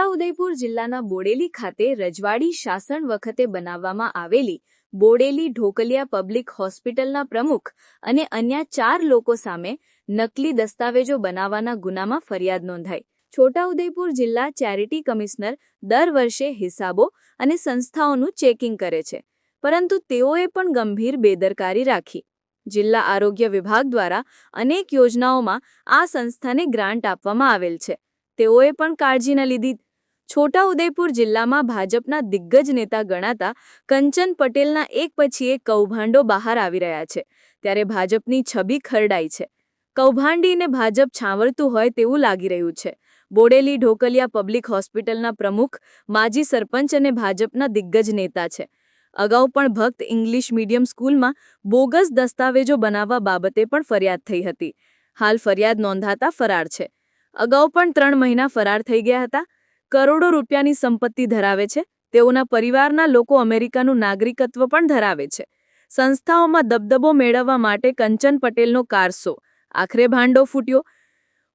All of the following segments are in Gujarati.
છોટાઉદેપુર જિલ્લાના બોડેલી ખાતે રજવાડી શાસન વખતે બનાવવામાં આવેલી બોડેલી ઢોકલિયા પબ્લિક હોસ્પિટલના પ્રમુખ અને અન્ય ચાર લોકો સામે નકલી દસ્તાવેજો બનાવવાના ગુનામાં ફરિયાદ નોંધાઈ. છોટાઉદેપુર જિલ્લા ચેરિટી કમિશનર દર વર્ષે હિસાબો અને સંસ્થાઓનું ચેકિંગ કરે છે, પરંતુ તેઓએ પણ ગંભીર બેદરકારી રાખી. જિલ્લા આરોગ્ય વિભાગ દ્વારા અનેક યોજનાઓમાં આ સંસ્થાને ગ્રાન્ટ આપવામાં આવેલ છે. તેઓએ પણ કાળજી ન લીધી છોટાઉદેપુર જિલ્લામાં ભાજપના દિગ્ગજ નેતા ગણાતા કંચન પટેલના એક પછી એક કૌભાંડો બહાર આવી રહ્યા છે. ત્યારે ભાજપની છબી ખરડાઈ છે. કૌભાંડીને ભાજપ છાવરતું હોય તેવું લાગી રહ્યું છે. બોડેલી ઢોકલિયા પબ્લિક હોસ્પિટલના પ્રમુખ, માજી સરપંચ અને ભાજપના દિગ્ગજ નેતા છે. અગાઉ પણ ભક્ત ઇંગ્લિશ મીડિયમ સ્કૂલમાં બોગસ દસ્તાવેજો બનાવવા બાબતે પણ ફરિયાદ થઈ હતી. હાલ ફરિયાદ નોંધાતા ફરાર છે. અગાઉ પણ ત્રણ મહિના ફરાર થઈ ગયા હતા. કરોડો રૂપિયાની સંપત્તિ ધરાવે છે. તેઓના પરિવારના લોકો અમેરિકાનું નાગરિકત્વ પણ ધરાવે છે. સંસ્થાઓમાં દબદબો મેળવવા માટે કંચન પટેલનો કારસો આખરે ભાંડો ફૂટ્યો.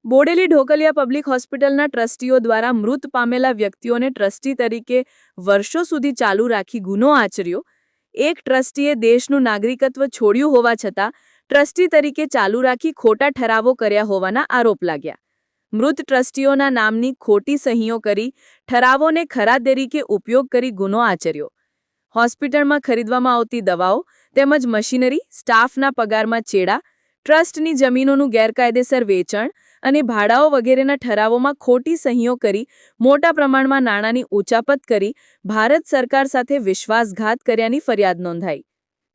બોડેલી ઢોકલિયા પબ્લિક હોસ્પિટલના ટ્રસ્ટીઓ દ્વારા મૃત પામેલા વ્યક્તિઓને ટ્રસ્ટી તરીકે વર્ષો સુધી ચાલુ રાખી ગુનો આચર્યો. એક ટ્રસ્ટીએ દેશનું નાગરિકત્વ છોડ્યું હોવા છતાં, ટ્રસ્ટી તરીકે ચાલુ રાખી ખોટા ઠરાવો કર્યા હોવાના આરોપ લાગ્યા. મૃત ટ્રસ્ટીઓના નામની ખોટી સહીઓ કરી, ઠરાવોને ખરા તરીકે ઉપયોગ કરી ગુનો આચર્યો. હોસ્પિટલમાં ખરીદવામાં આવતી દવાઓ તેમજ મશીનરી, સ્ટાફના પગારમાં ચેડા, ટ્રસ્ટની જમીનોનું ગેરકાયદેસર વેચાણ અને ભાડાઓ વગેરેના ઠરાવોમાં ખોટી સહીઓ કરી, મોટા પ્રમાણમાં નાણાંની ઉચાપત કરી, ભારત સરકાર સાથે વિશ્વાસઘાત કર્યાની ફરિયાદ નોંધાઈ.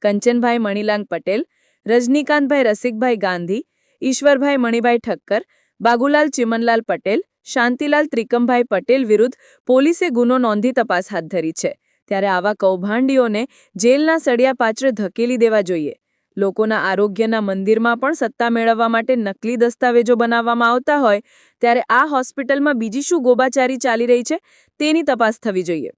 કંચનભાઈ મણિલાંગ પટેલ, રજનીકાંતભાઈ રસિકભાઈ ગાંધી, ઈશ્વરભાઈ મણિભાઈ ઠક્કર બાગુલાલ ચિમનલાલ પટેલ, શાંતિલાલ ત્રિકમભાઈ પટેલ વિરુદ્ધ પોલીસે ગુનો નોંધી તપાસ હાથ ધરી છે. ત્યારે આવા કૌભાંડીઓને જેલના સળિયા પાછળ ધકેલી દેવા જોઈએ. લોકોના આરોગ્યના મંદિરમાં પણ સત્તા મેળવવા માટે નકલી દસ્તાવેજો બનાવવામાં આવતા હોય, ત્યારે આ હોસ્પિટલમાં બીજી શું ગોબાચારી ચાલી રહી છે, તેની તપાસ થવી જોઈએ.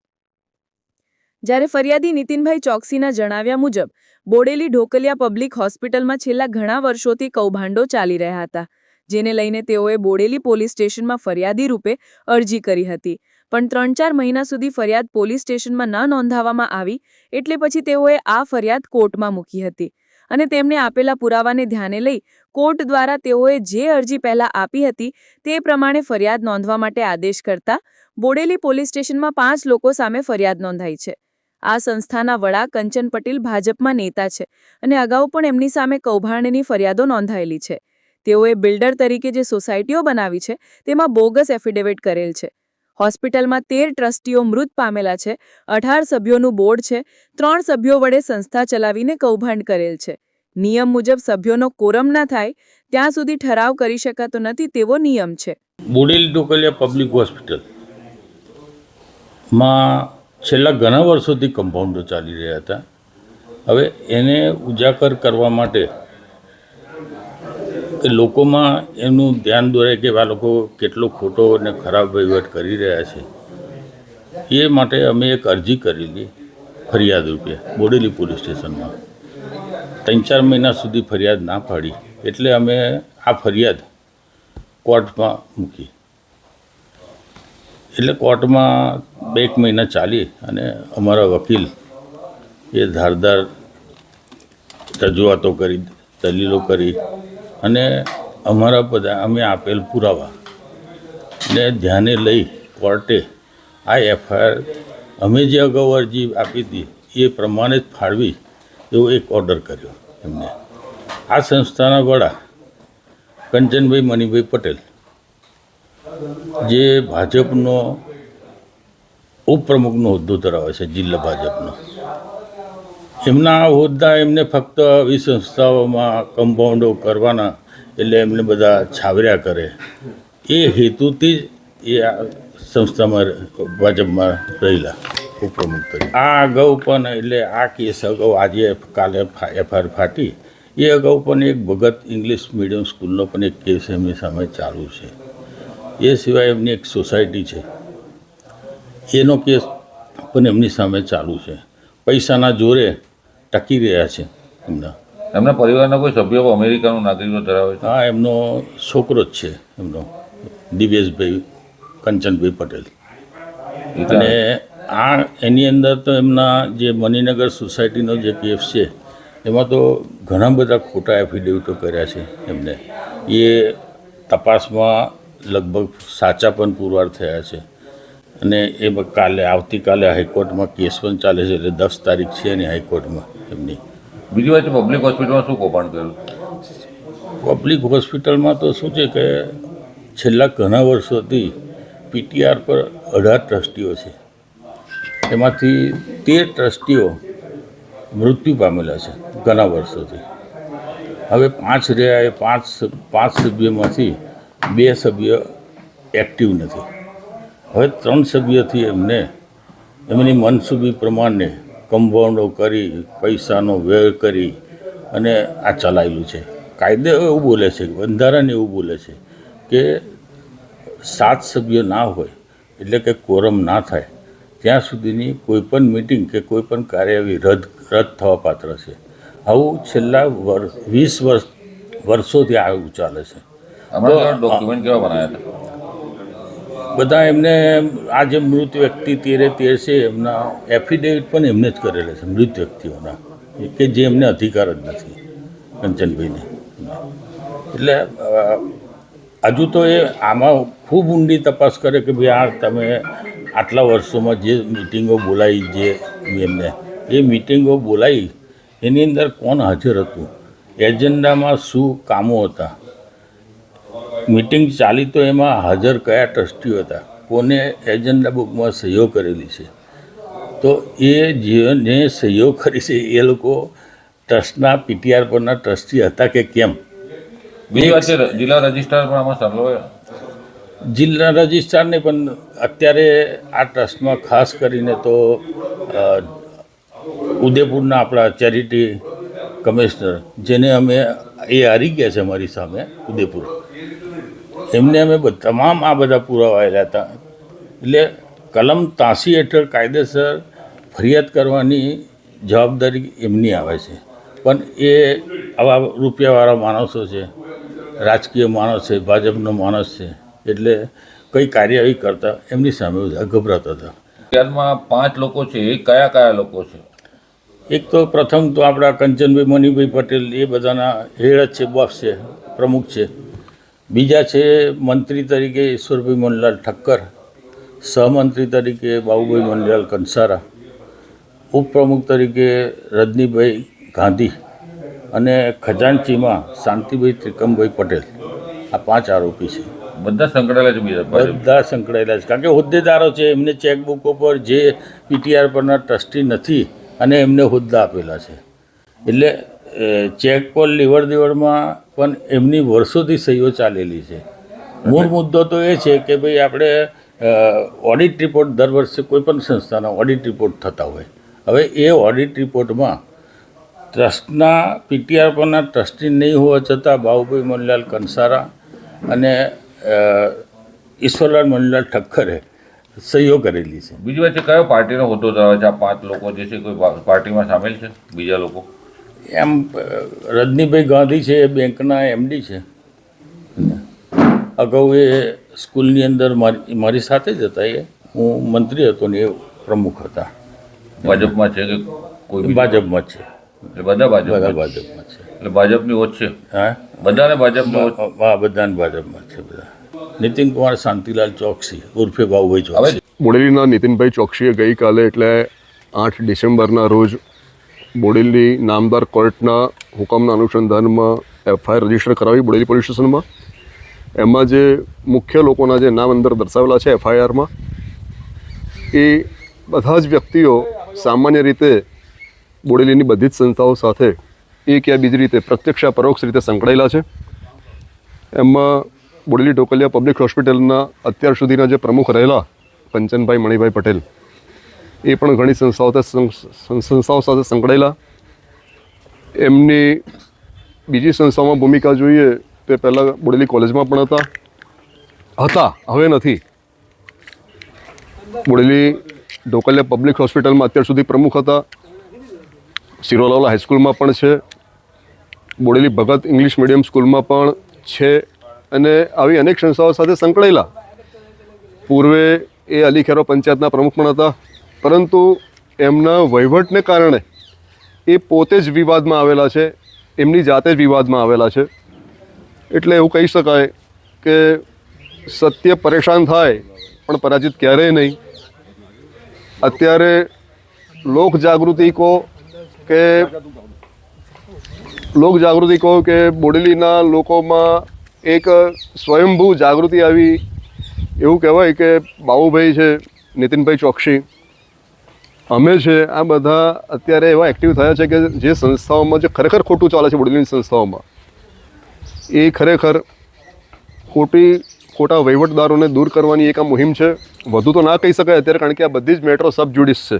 જ્યારે ફરિયાદી નીતિનભાઈ ચોકસીના જણાવ્યા મુજબ, બોડેલી ઢોકલિયા પબ્લિક હોસ્પિટલમાં છેલ્લા ઘણા વર્ષોથી કૌભાંડો ચાલી રહ્યા હતા. જેને લઈને તેઓએ બોડેલી પોલીસ સ્ટેશનમાં ફરિયાદી રૂપે અરજી કરી હતી. પણ ત્રણ ચાર મહિના સુધી ફરિયાદ પોલીસ સ્ટેશનમાં ન નોંધાવવામાં આવી એટલે પછી તેઓએ આ ફરિયાદ કોર્ટમાં મૂકી હતી અને તેમને આપેલા પુરાવાને ધ્યાને લઈ કોર્ટ દ્વારા તેઓએ જે અરજી પહેલા આપી હતી તે પ્રમાણે ફરિયાદ નોંધવા માટે આદેશ કરતા બોડેલી પોલીસ સ્ટેશનમાં પાંચ લોકો સામે ફરિયાદ નોંધાઈ છે. આ સંસ્થાના વડા કંચન પટેલ ભાજપમાં નેતા છે અને અગાઉ પણ એમની સામે કૌભાંડની ફરિયાદો નોંધાયેલી છે. તેઓએ બિલ્ડર તરીકે જે સોસાયટીઓ બનાવી છે, તેમાં બોગસ એફિડેવિટ કરેલ છે. હોસ્પિટલમાં તેર ટ્રસ્ટીઓ મૃત પામેલા છે, અઢાર સભ્યોનું બોર્ડ છે, ત્રણ સભ્યો વડે સંસ્થા ચલાવીને કૌભાંડ કરેલ છે. નિયમ મુજબ સભ્યોનો કોરમ ના થાય, ત્યાં સુધી ઠરાવ કરી શકાતો નથી તેવો નિયમ છે. Public hospital. માં છેલ્લા ઘણા વર્ષોથી કમ્પાઉન્ડો ચાલી રહ્યા હતા. હવે એને ઉજાગર કરવા માટે કે લોકોમાં એમનું ધ્યાન દોરે કે આ લોકો કેટલો ખોટો અને ખરાબ વહીવટ કરી રહ્યા છે. એ માટે અમે એક અરજી કરેલી ફરિયાદ રૂપે બોડેલી પોલીસ સ્ટેશનમાં. ત્રણ ચાર મહિના સુધી ફરિયાદ ના પાડી. એટલે અમે આ ફરિયાદ કોર્ટમાં મૂકી. એટલે કોર્ટમાં બે એક મહિના ચાલી અને અમારા વકીલ એ ધારદાર રજૂઆતો કરી, દલીલો કરી અને અમારા બધા અમે આપેલ પુરાવા. ને ધ્યાને લઈ કોર્ટે આ એફઆઈઆર અમે જે અગાઉ અરજી આપી હતી, એ પ્રમાણે જ ફાળવી એવો એક ઓર્ડર કર્યો એમને. આ સંસ્થાના વડા કંચનભાઈ મણિભાઈ પટેલ, જે ભાજપનો ઉપપ્રમુખનો હોદ્દો ધરાવે છે, જિલ્લા ભાજપનો. એમના હોદ્દા એમને ફક્ત આવી સંસ્થાઓમાં કમ્પાઉન્ડો કરવાના એટલે એમને બધા છાવર્યા કરે. એ હેતુથી જ એ આ સંસ્થામાં ભાજપમાં રહેલા ઉપપ્રમુખ તરીકે આ અગાઉ પણ એટલે આ કેસ અગાઉ આજે કાલે એફઆઈઆર ફાટી. એ અગાઉ પણ એક ભગત ઇંગ્લિશ મીડિયમ સ્કૂલનો પણ એક કેસ એમની સામે ચાલુ છે. એ સિવાય એમની એક સોસાયટી છે. એનો કેસ પણ એમની સામે ચાલુ છે. પૈસાના જોરે ટકી રહ્યા છે એમના. એમના પરિવારના કોઈ સભ્યો અમેરિકાનું નાગરિકત્વ ધરાવે છે? હા એમનો છોકરો જ છે એમનો દિવેશભાઈ કંચનભાઈ પટેલ. અને આ એની અંદર તો એમના જે મણિનગર સોસાયટીનો જે કેસ છે એમાં તો ઘણા બધા ખોટા એફિડેવિટો કર્યા છે એમને. એ તપાસમાં લગભગ સાચા પણ પુરવાર થયા છે. અને એ કાલે આવતીકાલે હાઈકોર્ટમાં કેસ પણ ચાલે છે એટલે દસ તારીખ છે એની હાઈકોર્ટમાં. એમની. બીજી વાત પબ્લિક હોસ્પિટલમાં શું કૌભાંડ કર્યું પબ્લિક હોસ્પિટલમાં તો શું છે કે છેલ્લા ઘણા વર્ષોથી પીટીઆર પર અઢાર ટ્રસ્ટીઓ છે. એમાંથી તેર ટ્રસ્ટીઓ મૃત્યુ પામેલા છે ઘણા વર્ષોથી. હવે પાંચ રહ્યા એ પાંચ પાંચ સભ્યોમાંથી બે સભ્ય એક્ટિવ નથી. હવે ત્રણ સભ્યથી એમને, એમની મનસુબી પ્રમાણે કમ્પાઉન્ડો કરી પૈસાનો વ્યય કરી અને આ ચલાવેલું છે. કાયદે એવું બોલે છે બંધારણ એવું બોલે છે કે સાત સભ્યો ના હોય એટલે કે કોરમ ના થાય ત્યાં સુધીની કોઈ પણ મિટિંગ કે કોઈ પણ કાર્યવાહી રદ રદ થવા પાત્ર છે. આવું છેલ્લા વર્ષ વીસ વર્ષ વર્ષોથી આવું ચાલે છે. ડોક્યુમેન્ટ કેવા બનાવ્યા હતા? બધા એમને આ જે મૃત વ્યક્તિ તેરે તેર છે, એમના એફિડેવિટ પણ એમને જ કરેલા છે, મૃત વ્યક્તિઓના, કે જે એમને અધિકાર જ નથી, કંચનભાઈને. એટલે હજુ તો એ આમાં ખૂબ ઊંડી તપાસ કરે કે ભાઈ આ તમે આટલા વર્ષોમાં જે મિટિંગો બોલાવી જે એમને, એ મિટિંગો બોલાવી એની અંદર કોણ હાજર હતું? એજન્ડામાં શું કામો હતા? મિટિંગ ચાલી તો એમાં હાજર કયા ટ્રસ્ટીઓ હતા? કોને એજન્ડા બુકમાં સહીઓ કરેલી છે? તો એ જેને સહીઓ કરી છે એ લોકો ટ્રસ્ટના પીટીઆર પરના ટ્રસ્ટી હતા કે કેમ? બીજી વાત છે જિલ્લા રજિસ્ટ્રાર પણ આમાં સંડોવાયા જિલ્લા રજિસ્ટ્રારને પણ અત્યારે આ ટ્રસ્ટમાં ખાસ કરીને તો ઉદયપુરના આપણા ચેરિટી કમિશનર જેને અમે એ હારી ગયા છે અમારી સામે ઉદયપુર એમને અમે તમામ આ બધા પુરાવાયેલા હતા. એટલે કલમ તાંસી હેઠળ કાયદેસર ફરિયાદ કરવાની જવાબદારી એમની આવે છે. પણ એ આવા રૂપિયાવાળા માણસો છે રાજકીય માણસ છે ભાજપનો માણસ છે એટલે કઈ કાર્યવાહી કરતા એમની સામે ગભરાતા હતા. ત્યારમાં પાંચ લોકો છે એ કયા કયા લોકો છે? એક તો પ્રથમ તો આપણા કંચનભાઈ મણિભાઈ પટેલ એ બધાના હેડ જ છે બોસ છે પ્રમુખ છે. બીજા છે મંત્રી તરીકે ઈશ્વરભાઈ મનલાલ ઠક્કર સહમંત્રી તરીકે બાબુભાઈ મનલાલ કંસારા ઉપપ્રમુખ તરીકે રજનીભાઈ ગાંધી અને ખજાનચીમાં શાંતિભાઈ ત્રિકમભાઈ પટેલ. આ પાંચ આરોપી છે. બધા સંકળાયેલા છે બધા સંકળાયેલા છે. કારણ કે હોદ્દેદારો છે એમને ચેકબુક ઉપર જે પીટીઆર પરના ટ્રસ્ટી નથી અને એમને હોદ્દા આપેલા છે. એટલે ચેક પર લેવડ દેવડમાં પણ એમની વર્ષોથી સહીઓ ચાલેલી છે. મૂળ મુદ્દો તો એ છે કે ભાઈ આપણે ઓડિટ રિપોર્ટ દર વર્ષે કોઈ પણ સંસ્થાના ઓડિટ રિપોર્ટ થતા હોય. હવે એ ઓડિટ રિપોર્ટમાં ટ્રસ્ટના પીટીઆર પરના ટ્રસ્ટી નહીં હોવા છતાં બાબુભાઈ મનલાલ કંસારા અને ઈશ્વરલાલ મનલાલ ઠક્કરે સહીઓ કરેલી છે. બીજી વાત છે કયો પાર્ટીનો હોદ્દો ધરાવે છે? આ પાંચ લોકો જે છે કોઈ પાર્ટીમાં સામેલ છે? બીજા લોકો? એમ રજનીભાઈ ગાંધી છે એ બેંકના એમડી છે. અગાઉ એ સ્કૂલની અંદર મારી મારી સાથે જ હતા એ. હું મંત્રી હતો ને એ પ્રમુખ હતા. ભાજપમાં છે કે કોઈ ભાજપમાં જ છે. એટલે બધા ભાજપ બધા ભાજપમાં છે. એટલે ભાજપની ઓછ છે? હા? બધાને ભાજપમાં હા બધાને ભાજપમાં છે બધા. નીતિન કુમાર શાંતિલાલ ચોકસી ઉર્ફે બાબુભાઈ હવે ચોકસી. બોડેલીના નીતિનભાઈ ચોકસીએ ગઈકાલે એટલે આઠ ડિસેમ્બરના રોજ બોડેલી નામદાર કોર્ટના હુકમના અનુસંધાનમાં એફઆઈઆર રજિસ્ટર કરાવી બોડેલી પોલીસ સ્ટેશનમાં. એમાં જે મુખ્ય લોકોના જે નામ અંદર દર્શાવેલા છે એફઆઈઆરમાં, એ બધા જ વ્યક્તિઓ સામાન્ય રીતે બોડેલીની બધી જ સંસ્થાઓ સાથે એક યા બીજી રીતે પ્રત્યક્ષ પરોક્ષ રીતે સંકળાયેલા છે. એમાં બોડેલી ઢોકલિયા પબ્લિક હોસ્પિટલના અત્યાર સુધીના જે પ્રમુખ રહેલા કંચનભાઈ મણિભાઈ પટેલ એ પણ ઘણી સંસ્થાઓ સાથે સંસ્થાઓ સાથે સંકળાયેલા. એમની બીજી સંસ્થાઓમાં ભૂમિકા જોઈએ તે પહેલાં બોડેલી કોલેજમાં પણ હતા. હતા, હવે નથી. બોડેલી ઢોકલિયા પબ્લિક હોસ્પિટલમાં અત્યાર સુધી પ્રમુખ હતા. સિરોલાવલા હાઈસ્કૂલમાં પણ છે. બોડેલી ભગત ઇંગ્લિશ મીડિયમ સ્કૂલમાં પણ છે અને આવી અનેક સંસ્થાઓ સાથે સંકળાયેલા. પૂર્વે એ અલીખેરો પંચાયતના પ્રમુખ પણ હતા. પરંતુ એમના વહીવટને કારણે એ પોતે જ વિવાદમાં આવેલા છે, એમની જાતે જ વિવાદમાં આવેલા છે. એટલે એવું કહી શકાય કે સત્ય પરેશાન થાય, પણ પરાજિત ક્યારેય નહીં. અત્યારે લોક જાગૃતિ કહો કે લોક જાગૃતિ કહો કે બોડેલીના લોકોમાં એક સ્વયંભૂ જાગૃતિ આવી. એવું કહેવાય કે બાબુભાઈ છે, નીતિનભાઈ ચોકસી. અમે છે, આ બધા અત્યારે એવા એક્ટિવ થયા છે કે જે સંસ્થાઓમાં જે ખરેખર ખોટું ચાલે છે બોડેલીની સંસ્થાઓમાં, એ ખરેખર ખોટી, ખોટા વહીવટદારોને દૂર કરવાની એક આ મુહિમ છે. વધુ તો ના કહી શકાય અત્યારે કારણ કે આ બધી જ મેટ્રો સબ જ્યુડિસ છે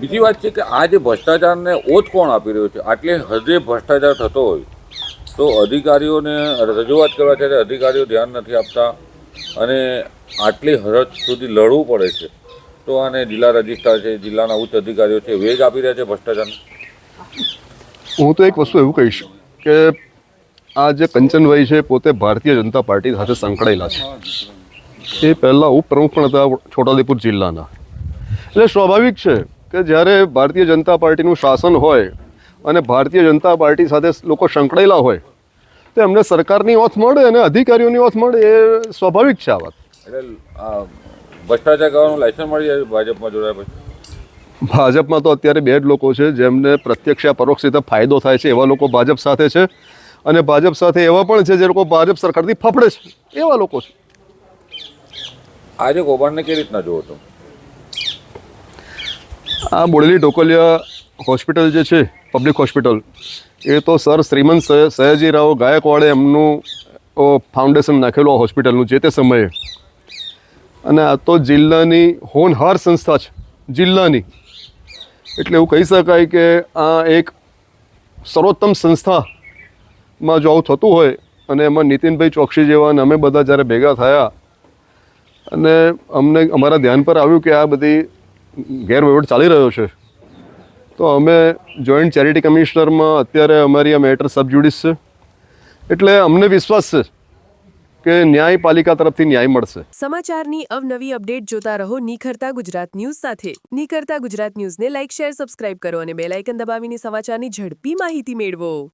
બીજી વાત છે કે આ જે ભ્રષ્ટાચારને ઓત કોણ આપી રહ્યો છે? આટલે હદે ભ્રષ્ટાચાર થતો હોય, તો અધિકારીઓને રજૂઆત કરવા ત્યારે અધિકારીઓ ધ્યાન નથી આપતા અને આટલી હરજ સુધી લડવું પડે છે. તો આને જિલ્લા રજિસ્ટ્રાર છે જિલ્લાના ઉચ્ચ અધિકારીઓ છે વેજ આપી રહ્યા છે ભ્રષ્ટાચારને હું તો એક વસ્તુ એવું કહીશ કે આ જે કંચનભાઈ છે પોતે ભારતીય જનતા પાર્ટી સાથે સંકળાયેલા છે. એ પહેલાં ઉપપ્રમુખ પણ હતા છોટાઉદેપુર જિલ્લાના. એટલે સ્વાભાવિક છે કે જ્યારે ભારતીય જનતા પાર્ટીનું શાસન હોય અને ભારતીય જનતા પાર્ટી સાથે લોકો સંકળાયેલા હોય તો એમને સરકારની ઓથ મળે અને અધિકારીઓની ઓથ મળે એ સ્વાભાવિક છે આ વાત. એટલે આ ભ્રષ્ટાચાર કરવાનું લાયસન્સ મળી જાય ભાજપમાં જોડાયા પછી? ભાજપમાં તો અત્યારે બે જ લોકો છે જેમને પ્રત્યક્ષ યા પરોક્ષ રીતે ફાયદો થાય છે એવા લોકો ભાજપ સાથે છે. અને ભાજપ સાથે એવા પણ છે જે લોકો ભાજપ સરકારથી ફફડે છે. એવા લોકો છે. આજે કૌભાંડને કેવી રીતના જોવો તો આ બોડેલી ઢોકલિયા હોસ્પિટલ જે છે પબ્લિક હોસ્પિટલ એ તો સર શ્રીમંત સય- સયાજીરાવ ગાયકવાડે એમનું ફાઉન્ડેશન નાખેલું આ હોસ્પિટલનું જે તે સમયે. અને આ તો જિલ્લાની હોનહાર સંસ્થા છે, જિલ્લાની. એટલે એવું કહી શકાય કે આ એક સર્વોત્તમ સંસ્થામાં જો આવું થતું હોય અને એમાં નીતિનભાઈ ચોકસી જેવા અને અમે બધા જ્યારે ભેગા થયા અને અમને અમારા ધ્યાન પર આવ્યું કે આ બધી ગેરવહીવટ ચાલી રહ્યો છે, તો અમે જોઈન્ટ ચેરિટી કમિશનરમાં અત્યારે અમારી આ મેટર સબ જ્યુડિસ છે. એટલે અમને વિશ્વાસ છે કે ન્યાયપાલિકા તરફથી ન્યાય મળશે. સમાચારની અવનવી અપડેટ જોતા રહો નિખરતા ગુજરાત ન્યૂઝ સાથે. નિખરતા ગુજરાત ન્યૂઝને લાઇક, શેર, સબસ્ક્રાઇબ કરો અને બેલ આઇકન દબાવીને સમાચારની ઝડપી માહિતી મેળવો.